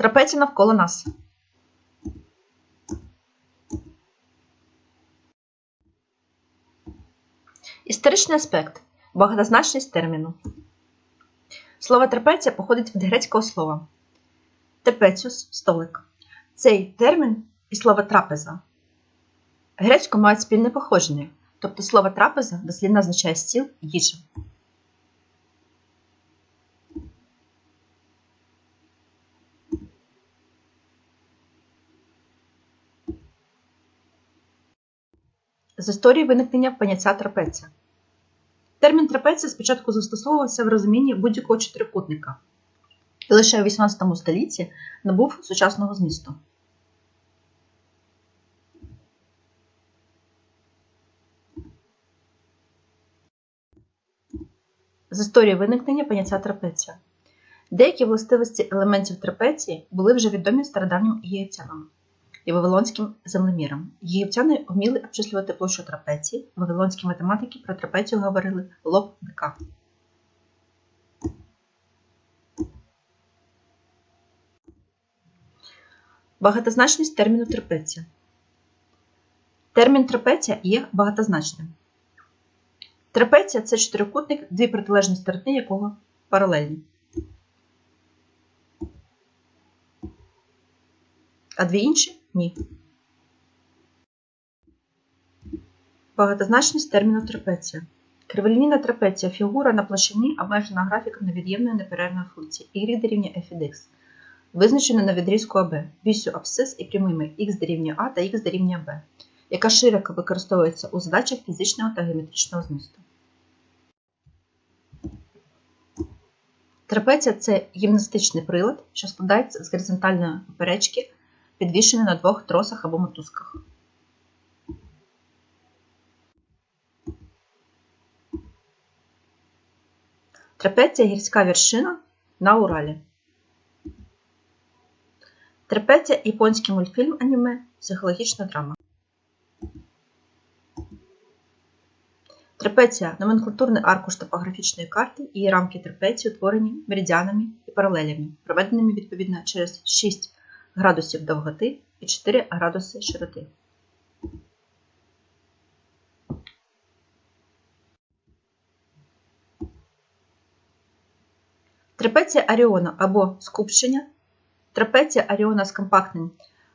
Трапеція навколо нас. Історичний аспект. Багатозначність терміну. Слово трапеція походить від грецького слова трапеціус столик. Цей термін і слово трапеза грецькою мають спільне походження, тобто слово трапеза дослівно означає стіл їжа. З історії виникнення поняття трапеція. Термін трапеція спочатку застосовувався в розумінні будь-якого чотирикутника і лише у XVIII столітті набув сучасного змісту. З історії виникнення поняття трапеція. Деякі властивості елементів трапеції були вже відомі стародавнім єгиптянам і вавилонським землемірам. Єгиптяни вміли обчислювати площу трапеції, вавилонські математики про трапецію говорили лоб бика. Багатозначність терміну трапеція. Термін трапеція є багатозначним. Трапеція це чотирикутник, дві протилежні сторони якого паралельні. А дві інші. Багатозначність терміну трапеція. Криволінійна трапеція фігура на площині обмежена графіком невід'ємної неперервної функції y дорівнює f від x, визначена на відрізку АБ, вісю абсцис і прямими х дорівнює А та х дорівнює Б, яка широко використовується у задачах фізичного та геометричного змісту. Трапеція це гімнастичний прилад, що складається з горизонтальної поперечки, підвішеної на двох тросах або мотузках. Трапеція гірська вершина на Уралі. Трапеція японський мультфільм аніме, психологічна драма. Трапеція номенклатурний аркуш топографічної карти і її рамки трапеції утворені меридіанами і паралелями, проведеними відповідно через 6 градусів довготи і 4 градуси широти. Трапеція Аріона або скупчення. Трапеція Аріона з компактним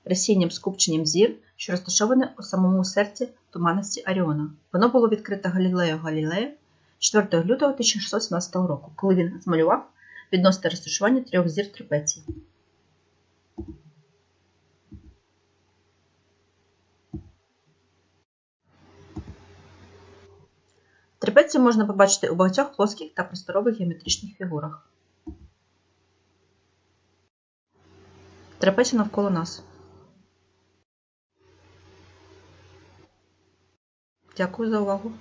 розсінням скупченням зір, що розташоване у самому серці туманності Аріона. Воно було відкрито Галілею Галілею 4 лютого 1617 року, коли він змалював відносне розташування трьох зір трапеції. Трапецію можна побачити у багатьох плоских та просторових геометричних фігурах. Трапеція навколо нас. Дякую за увагу.